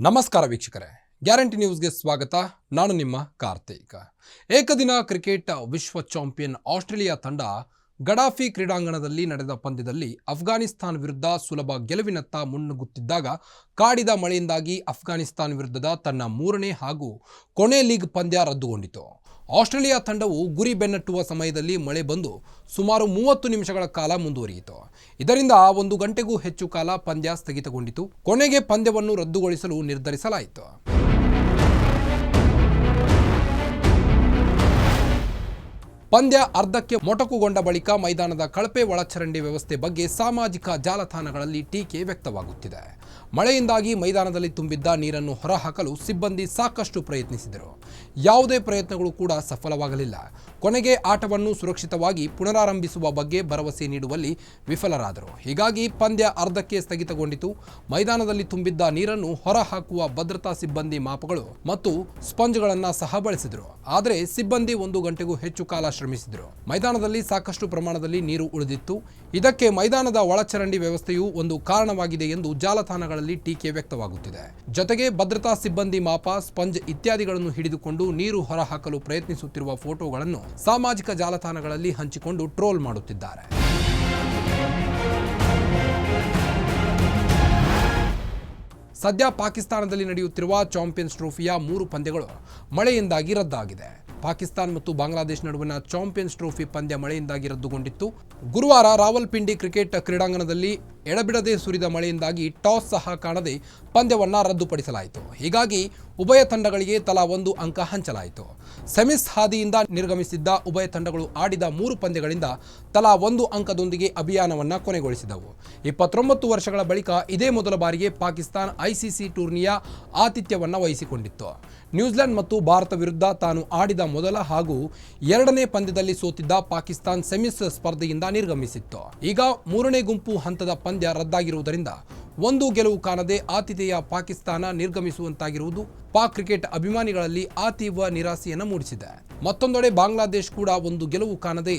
ನಮಸ್ಕಾರ ವೀಕ್ಷಕರೇ. ಗ್ಯಾರಂಟಿ ನ್ಯೂಸ್ಗೆ ಸ್ವಾಗತ. ನಾನು ನಿಮ್ಮ ಕಾರ್ತಿಕ್. ಏಕದಿನ ಕ್ರಿಕೆಟ್ ವಿಶ್ವ ಚಾಂಪಿಯನ್ ಆಸ್ಟ್ರೇಲಿಯಾ ತಂಡ ಗಡಾಫಿ ಕ್ರೀಡಾಂಗಣದಲ್ಲಿ ನಡೆದ ಪಂದ್ಯದಲ್ಲಿ ಅಫ್ಘಾನಿಸ್ತಾನ್ ವಿರುದ್ಧ ಸುಲಭ ಗೆಲುವಿನತ್ತ ಮುನ್ನುಗ್ಗುತ್ತಿದ್ದಾಗ ಕಾಡಿದ ಮಳೆಯಿಂದಾಗಿ ಅಫ್ಘಾನಿಸ್ತಾನ್ ವಿರುದ್ಧದ ತನ್ನ ಮೂರನೇ ಹಾಗೂ ಕೊನೆ ಲೀಗ್ ಪಂದ್ಯ ರದ್ದುಗೊಂಡಿತು. ಆಸ್ಟ್ರೇಲಿಯಾ ತಂಡವು ಗುರಿ ಬೆನ್ನಟ್ಟುವ ಸಮಯದಲ್ಲಿ ಮಳೆ ಬಂದು ಸುಮಾರು ಮೂವತ್ತು ನಿಮಿಷಗಳ ಕಾಲ ಮುಂದುವರಿಯಿತು. ಇದರಿಂದ ಒಂದು ಗಂಟೆಗೂ ಹೆಚ್ಚು ಕಾಲ ಪಂದ್ಯ ಸ್ಥಗಿತಗೊಂಡಿತು. ಕೊನೆಗೆ ಪಂದ್ಯವನ್ನು ರದ್ದುಗೊಳಿಸಲು ನಿರ್ಧರಿಸಲಾಯಿತು. ಪಂದ್ಯ ಅರ್ಧಕ್ಕೆ ಮೊಟಕುಗೊಂಡ ಬಳಿಕ ಮೈದಾನದ ಕಳಪೆ ಒಳಚರಂಡಿ ವ್ಯವಸ್ಥೆ ಬಗ್ಗೆ ಸಾಮಾಜಿಕ ಜಾಲತಾಣಗಳಲ್ಲಿ ಟೀಕೆ ವ್ಯಕ್ತವಾಗುತ್ತಿದೆ. ಮಳೆಯಿಂದಾಗಿ ಮೈದಾನದಲ್ಲಿ ತುಂಬಿದ್ದ ನೀರನ್ನು ಹೊರಹಾಕಲು ಸಿಬ್ಬಂದಿ ಸಾಕಷ್ಟು ಪ್ರಯತ್ನಿಸಿದರು. ಯಾವುದೇ ಪ್ರಯತ್ನಗಳು ಕೂಡ ಸಫಲವಾಗಲಿಲ್ಲ. ಕೊನೆಗೆ ಆಟವನ್ನು ಸುರಕ್ಷಿತವಾಗಿ ಪುನರಾರಂಭಿಸುವ ಬಗ್ಗೆ ಭರವಸೆ ನೀಡುವಲ್ಲಿ ವಿಫಲರಾದರು. ಹೀಗಾಗಿ ಪಂದ್ಯ ಅರ್ಧಕ್ಕೆ ಸ್ಥಗಿತಗೊಂಡಿತು. ಮೈದಾನದಲ್ಲಿ ತುಂಬಿದ್ದ ನೀರನ್ನು ಹೊರಹಾಕುವ ಭದ್ರತಾ ಸಿಬ್ಬಂದಿ ಮಾಪಗಳು ಮತ್ತು ಸ್ಪಂಜ್ಗಳನ್ನು ಸಹ ಬಳಸಿದರು. ಆದರೆ ಸಿಬ್ಬಂದಿ ಒಂದು ಗಂಟೆಗೂ ಹೆಚ್ಚು ಕಾಲ ಶ್ರಮಿಸಿದರು. ಮೈದಾನದಲ್ಲಿ ಸಾಕಷ್ಟು ಪ್ರಮಾಣದಲ್ಲಿ ನೀರು ಉಳಿದಿತ್ತು. ಇದಕ್ಕೆ ಮೈದಾನದ ಒಳಚರಂಡಿ ವ್ಯವಸ್ಥೆಯು ಒಂದು ಕಾರಣವಾಗಿದೆ ಎಂದು ಜಾಲತಾಣಗಳಲ್ಲಿ ಟೀಕೆ ವ್ಯಕ್ತವಾಗುತ್ತಿದೆ. ಜೊತೆಗೆ ಭದ್ರತಾ ಸಿಬ್ಬಂದಿ ಮಾಪ, ಸ್ಪಂಜ್ ಇತ್ಯಾದಿಗಳನ್ನು ಹಿಡಿದುಕೊಂಡು ನೀರು ಹೊರಹಾಕಲು ಪ್ರಯತ್ನಿಸುತ್ತಿರುವ ಫೋಟೋಗಳನ್ನು ಸಾಮಾಜಿಕ ಜಾಲತಾಣಗಳಲ್ಲಿ ಹಂಚಿಕೊಂಡು ಟ್ರೋಲ್ ಮಾಡುತ್ತಿದ್ದಾರೆ. ಸದ್ಯ ಪಾಕಿಸ್ತಾನದಲ್ಲಿ ನಡೆಯುತ್ತಿರುವ ಚಾಂಪಿಯನ್ಸ್ ಟ್ರೋಫಿಯ ಮೂರು ಪಂದ್ಯಗಳು ಮಳೆಯಿಂದಾಗಿ ರದ್ದಾಗಿದೆ. ಪಾಕಿಸ್ತಾನ ಮತ್ತು ಬಾಂಗ್ಲಾದೇಶ ನಡುವಿನ ಚಾಂಪಿಯನ್ಸ್ ಟ್ರೋಫಿ ಪಂದ್ಯ ಮಳೆಯಿಂದಾಗಿ ರದ್ದುಗೊಂಡಿತ್ತು. ಗುರುವಾರ ರಾವಲ್ಪಿಂಡಿ ಕ್ರಿಕೆಟ್ ಕ್ರೀಡಾಂಗಣದಲ್ಲಿ ಎಡಬಿಡದೆ ಸುರಿದ ಮಳೆಯಿಂದಾಗಿ ಟಾಸ್ ಸಹ ಕಾಣದೆ ಪಂದ್ಯವನ್ನು ರದ್ದುಪಡಿಸಲಾಯಿತು. ಹೀಗಾಗಿ ಉಭಯ ತಂಡಗಳಿಗೆ ತಲಾ ಒಂದು ಅಂಕ ಹಂಚಲಾಯಿತು. ಸೆಮಿಸ್ ಹಾದಿಯಿಂದ ನಿರ್ಗಮಿಸಿದ್ದ ಉಭಯ ತಂಡಗಳು ಆಡಿದ ಮೂರು ಪಂದ್ಯಗಳಿಂದ ತಲಾ ಒಂದು ಅಂಕದೊಂದಿಗೆ ಅಭಿಯಾನವನ್ನು ಕೊನೆಗೊಳಿಸಿದವು. ಇಪ್ಪತ್ತೊಂಬತ್ತು ವರ್ಷಗಳ ಬಳಿಕ ಇದೇ ಮೊದಲ ಬಾರಿಗೆ ಪಾಕಿಸ್ತಾನ ಐಸಿಸಿ ಟೂರ್ನಿಯ ಆತಿಥ್ಯವನ್ನು ವಹಿಸಿಕೊಂಡಿತ್ತು. ನ್ಯೂಜಿಲೆಂಡ್ ಮತ್ತು ಭಾರತ ವಿರುದ್ಧ ತಾನು ಆಡಿದ ಮೊದಲ ಹಾಗೂ ಎರಡನೇ ಪಂದ್ಯದಲ್ಲಿ ಸೋತಿದ್ದ ಪಾಕಿಸ್ತಾನ್ ಸೆಮಿಸ್ ಸ್ಪರ್ಧೆಯಿಂದ ನಿರ್ಗಮಿಸಿತ್ತು. ಈಗ ಮೂರನೇ ಗುಂಪು ಹಂತದ ಪಂದ್ಯ ರದ್ದಾಗಿರುವುದರಿಂದ ಒಂದು ಗೆಲುವು ಕಾಣದೆ ಆತಿಥೇಯ ಪಾಕಿಸ್ತಾನ ನಿರ್ಗಮಿಸುವಂತಾಗಿರುವುದು ಪಾಕ್ ಕ್ರಿಕೆಟ್ ಅಭಿಮಾನಿಗಳಲ್ಲಿ ಅತೀವ ನಿರಾಸೆಯನ್ನು ಮೂಡಿಸಿದೆ. ಮತ್ತೊಂದೆಡೆ ಬಾಂಗ್ಲಾದೇಶ್ ಕೂಡ ಒಂದು ಗೆಲುವು ಕಾಣದೆ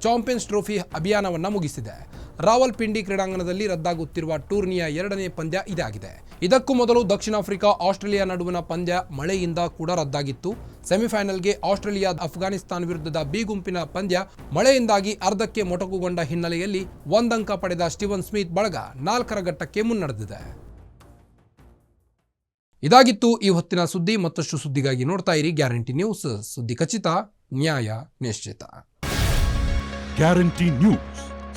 ಚಾಂಪಿಯನ್ಸ್ ಟ್ರೋಫಿ ಅಭಿಯಾನವನ್ನು ಮುಗಿಸಿದೆ. ರಾವಲ್ಪಿಂಡಿ ಕ್ರೀಡಾಂಗಣದಲ್ಲಿ ರದ್ದಾಗುತ್ತಿರುವ ಟೂರ್ನಿಯ ಎರಡನೇ ಪಂದ್ಯ ಇದಾಗಿದೆ. ಇದಕ್ಕೂ ಮೊದಲು ದಕ್ಷಿಣ ಆಫ್ರಿಕಾ, ಆಸ್ಟ್ರೇಲಿಯಾ ನಡುವಿನ ಪಂದ್ಯ ಮಳೆಯಿಂದ ಕೂಡ ರದ್ದಾಗಿತ್ತು. ಸೆಮಿಫೈನಲ್ಗೆ ಆಸ್ಟ್ರೇಲಿಯಾ ಅಫ್ಘಾನಿಸ್ತಾನ್ ವಿರುದ್ಧದ ಬಿ ಗುಂಪಿನ ಪಂದ್ಯ ಮಳೆಯಿಂದಾಗಿ ಅರ್ಧಕ್ಕೆ ಮೊಟಕುಗೊಂಡ ಹಿನ್ನೆಲೆಯಲ್ಲಿ ಒಂದಂಕ ಪಡೆದ ಸ್ಟೀವನ್ ಸ್ಮಿತ್ ಬಳಗ ನಾಲ್ಕರ ಘಟ್ಟಕ್ಕೆ ಮುನ್ನಡೆದಿದೆ. ಇದಾಗಿತ್ತು ಈ ಹೊತ್ತಿನ ಸುದ್ದಿ, ಮತ್ತಷ್ಟು ಸುದ್ದಿಗಾಗಿ ನೋಡ್ತಾ ಇರಿ ಗ್ಯಾರಂಟಿ ನ್ಯೂಸ್. ಸುದ್ದಿ ಖಚಿತ, ನ್ಯಾಯ ನಿಶ್ಚಿತ. Guarantee news.